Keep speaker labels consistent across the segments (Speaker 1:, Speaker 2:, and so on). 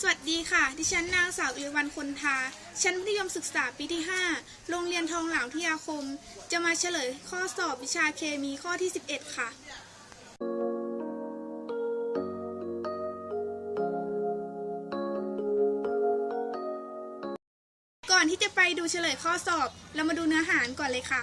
Speaker 1: สวัสดีค่ะ ดิฉันนางสาวอิรวันคนทา ชั้นมัธยมศึกษาปีที่ 5 โรงเรียนทองหลางพิทยาคม จะมาเฉลยข้อสอบวิชาเคมีข้อที่ 11 ค่ะ ก่อนที่จะไปดูเฉลยข้อสอบ เรามาดูเนื้อหาก่อนเลยค่ะ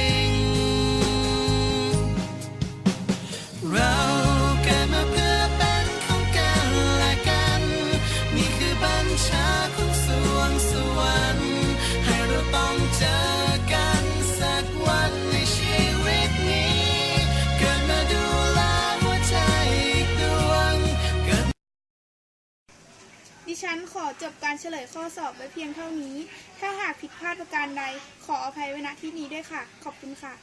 Speaker 2: ง
Speaker 1: ฉันขอจบการเฉลยข้อสอบไว้เพียงเท่านี้ ถ้าหากผิดพลาดประการใดขออภัยไว้ณที่นี้ด้วยค่ะ ขอบคุณค่ะ